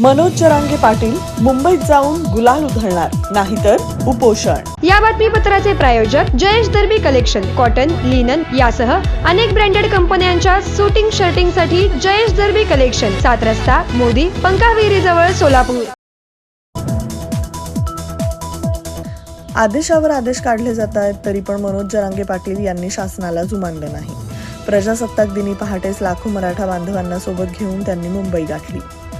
मनोज जरांगे पाटील मुंबईत जाऊन गुलाल उधळणार नाहीतर उपोषण. या बातमीपत्राचे प्रायोजक Jayesh Darbi collection cotton linen यासह अनेक ब्रँडेड कंपन्यांच्या सुटिंग शर्टिंगसाठी जयेश दर्बी कलेक्शन सात रस्ता मोदी पंकाविरी जवळ सोलापूर. आदेशावर आदेश काढले जात आहेत तरी पण मनोज जरांगे पाटील यांनी शासनाला जुमानलं नाही. प्रजासत्ताक दिनी पहाटेच लाखो मराठा बांधवांना सोबत घेऊन त्यांनी मुंबई गाठली.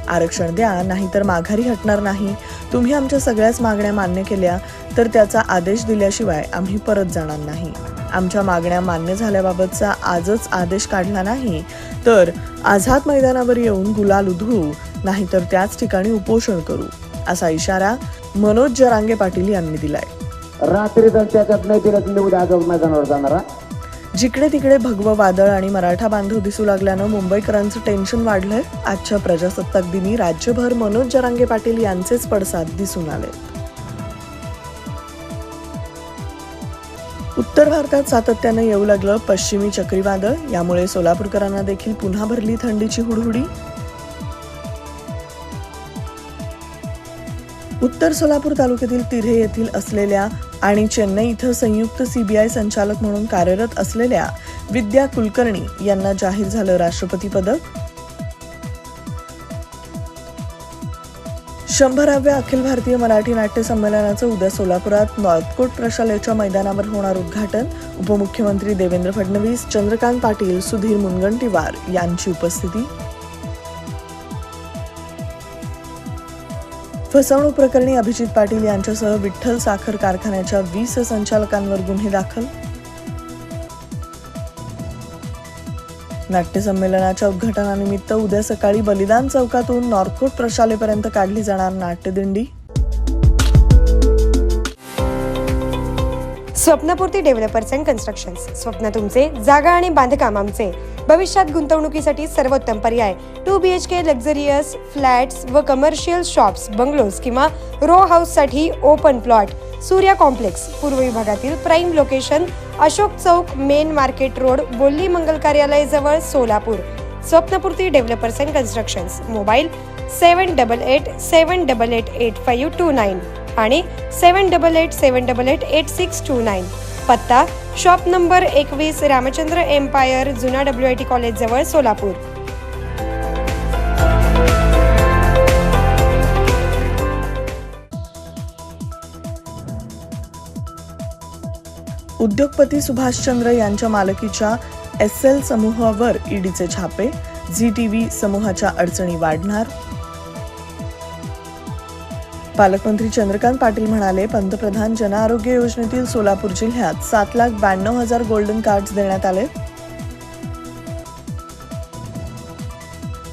आरक्षण द्या नाहीतर माघारी हटणार नाही. तुम्ही आमच्या सगळ्याच मागण्या मान्य केल्या तर त्याचा आदेश दिल्याशिवाय आम्ही परत जाणार नाही. आमच्या मागण्या मान्य झाल्याबाबतचा आजच आदेश काढला नाही तर आझाद मैदानावर येऊन गुलाल उधळू नाहीतर त्याच ठिकाणी उपोषण करू असा इशारा मनोज जरांगे पाटील यांनी दिलाय. रात्री तर त्याच्यात नाही दिलं उद्या आझाद मैदानावर जाणार जिकडे तिकडे भगवं वादळ आणि मराठा बांधव दिसू लागल्यानं मुंबईकरांचं टेन्शन वाढलंय. आजच्या प्रजासत्ताक दिनी राज्यभर मनोज जरांगे पाटील यांचेच पडसाद दिसून आले उत्तर भारतात सातत्यानं येऊ लागलं पश्चिमी चक्रीवादळ. यामुळे सोलापूरकरांना देखील पुन्हा भरली थंडीची हुडहुडी. उत्तर सोलापूर तालुक्यातील तिऱ्हे येथील असलेल्या आणि चेन्नई इथं संयुक्त सीबीआय संचालक म्हणून कार्यरत असलेल्या विद्या कुलकर्णी यांना जाहीर झालं राष्ट्रपती पदक. शंभराव्या अखिल भारतीय मराठी नाट्य संमेलनाचं उद्या सोलापुरात नॉर्थकोट प्रशालेच्या मैदानावर होणार उद्घाटन. उपमुख्यमंत्री देवेंद्र फडणवीस चंद्रकांत पाटील सुधीर मुनगंटीवार यांची उपस्थिती. फसवणूक प्रकरणी अभिजित पाटील यांच्यासह विठ्ठल साखर कारखान्याच्या वीस संचालकांवर गुन्हे दाखल. नाट्यसंमेलनाच्या उद्घाटनानिमित्त उद्या सकाळी बलिदान चौकातून नॉर्थकोट प्रशालेपर्यंत काढली जाणार नाट्यदिंडी. Swapnapurti developers and constructions. स्वप्न तुमचे जागा आणि बांधकाम आमचे. भविष्यात गुंतवणुकीसाठी सर्वोत्तम पर्याय. Two B H K luxurious flats व कमर्शियल शॉप्स बंगलोज किंवा रो हाऊससाठी ओपन प्लॉट सूर्या कॉम्प्लेक्स पूर्व विभागातील prime location Ashok Chowk main market road Bolli Mangal Karyalay जवळ Solapur. Swapnapurti developers and constructions mobile seven double eight seven double eight eight five two nine आणि seven double eight seven double eight eight six two nine पत्ता shop number एकवीस Ramchandra empire जुना W I T कॉलेजजवळ सोलापूर. उद्योगपती सुभाषचंद्र यांच्या मालकीच्या S L समूहावर ईडीचे छापे झी टी व्ही समूहाच्या अडचणी वाढणार पालकमंत्री चंद्रकांत पाटील म्हणाले पंतप्रधान जन आरोग्य योजनेतील सोलापूर जिल्ह्यात सात लाख ब्याण्णव हजार गोल्डन कार्ड देण्यात आले.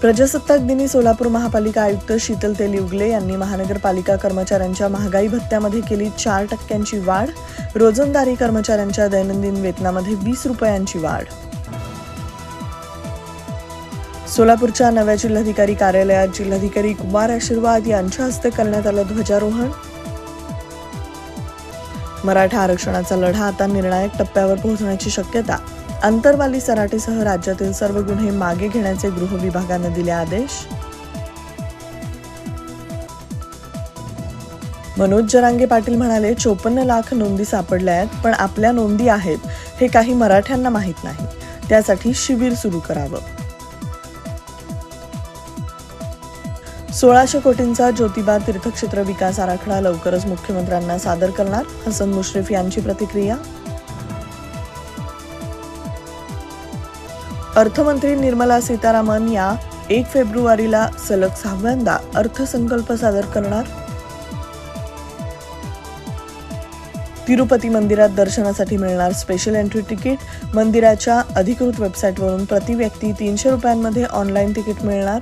प्रजासत्ताक दिनी सोलापूर महापालिका आयुक्त शीतल तेलिउगले यांनी महानगरपालिका कर्मचाऱ्यांच्या महागाई भत्त्यामध्ये केली चार टक्क्यांची वाढ रोजंदारी कर्मचाऱ्यांच्या दैनंदिन वेतनामध्ये वीस रुपयांची वाढ. सोलापूरच्या नव्या जिल्हाधिकारी कार्यालयात जिल्हाधिकारी कुमार आशीर्वाद यांच्या हस्ते करण्यात आलं ध्वजारोहण. मराठा आरक्षणाचा लढा आता निर्णायक टप्प्यावर पोहोचण्याची शक्यता. अंतरवाली सराटीसह राज्यातील सर्व गुन्हे मागे घेण्याचे गृह विभागानं दिले आदेश. मनोज जरांगे पाटील म्हणाले चोपन्न लाख नोंदी सापडल्या आहेत पण आपल्या नोंदी आहेत हे काही मराठ्यांना माहीत नाही. त्यासाठी शिबिर सुरू करावं. सोळाशे कोटींचा ज्योतिबा तीर्थक्षेत्र विकास आराखडा लवकरच मुख्यमंत्र्यांना सादर करणार हसन मुश्रीफ यांची प्रतिक्रिया. अर्थमंत्री निर्मला सीतारामन या एक फेब्रुवारीला सलग सहाव्यांदा अर्थसंकल्प सादर करणार. तिरुपती मंदिरात दर्शनासाठी मिळणार स्पेशल एंट्री तिकीट मंदिराच्या अधिकृत वेबसाईटवरून प्रति व्यक्ती तीनशे रुपयांमध्ये ऑनलाईन तिकीट मिळणार.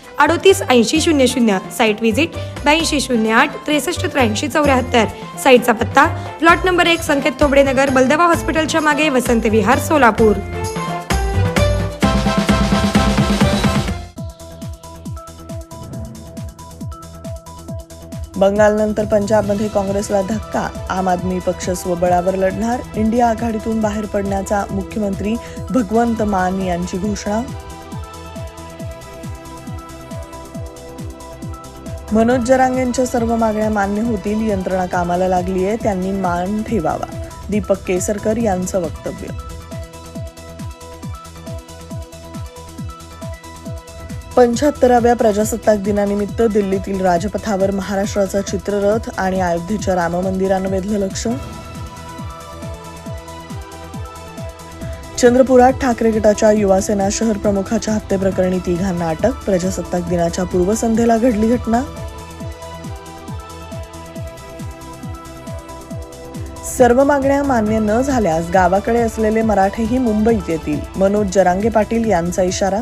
अडोतीस ऐंशी शून्य शून्य. साईट व्हिजिट ब्याऐंशी शून्य आठ त्रेसष्ट त्र्याऐंशी चौऱ्याहत्तर. साईटचा पत्ता प्लॉट नंबर एक संकेत थोबडे नगर बलदवा हॉस्पिटलच्या मागे वसंत विहार सोलापूर. बंगालनंतर पंजाबमध्ये काँग्रेसला धक्का. आम आदमी पक्ष स्वबळावर लढणार. इंडिया आघाडीतून बाहेर पडण्याचा मुख्यमंत्री भगवंत मान यांची घोषणा. मनोज जरांगेंच्या सर्व मागण्या मान्य होतील यंत्रणा कामाला लागली आहे त्यांनी मान ठेवावा. दीपक केसरकर यांचं वक्तव्य. पंच्याहत्तराव्या प्रजासत्ताक दिनानिमित्त दिल्लीतील राजपथावर महाराष्ट्राचा चित्ररथ आणि अयोध्येच्या राम मंदिरानं वेधलं लक्ष चंद्रपुरात ठाकरे गटाच्या युवासेना शहर प्रमुखाच्या हत्येप्रकरणी तिघांना अटक. प्रजासत्ताक दिनाच्या पूर्वसंध्येला घडली घटना. सर्व मागण्या मान्य न झाल्यास गावाकडे असलेले मराठेही मुंबईत येतील. मनोज जरांगे पाटील यांचा इशारा.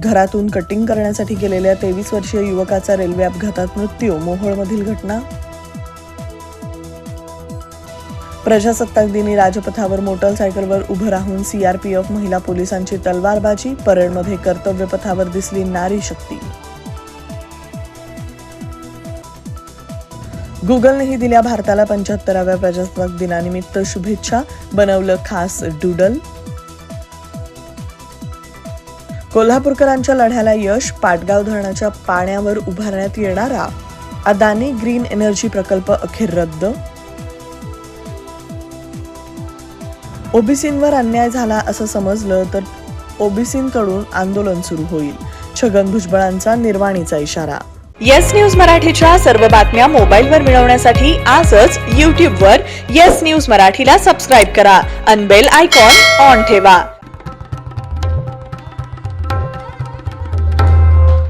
घरातून कटिंग करण्यासाठी गेलेल्या तेवीस वर्षीय युवकाचा रेल्वे अपघातात मृत्यू मोहोळमधील घटना. प्रजासत्ताक दिनी राजपथावर मोटरसायकलवर उभं राहून सीआरपीएफ महिला पोलिसांची तलवारबाजी परेडमध्ये कर्तव्यपथावर दिसली नारी शक्ती. गुगलनेही दिल्या भारताला पंच्याहत्तराव्या प्रजासत्ताक दिनानिमित्त शुभेच्छा. बनवलं खास डुडल. कोल्हापूरकरांच्या लढ्याला यश पाटगाव धरणाच्या पाण्यावर उभारण्यात येणारा अदानी ग्रीन एनर्जी प्रकल्प अखेर रद्द? ओबीसींवर अन्याय झाला असं समजलं तर ओबीसींकडून आंदोलन सुरू होईल. छगन भुजबळांचा निर्वाणीचा इशारा. येस न्यूज मराठीच्या सर्व बातम्या मोबाईलवर मिळवण्यासाठी आजच यूट्यूबवर येस न्यूज मराठीला सबस्क्राईब करा. अनबेल आयकॉन ऑन ठेवा.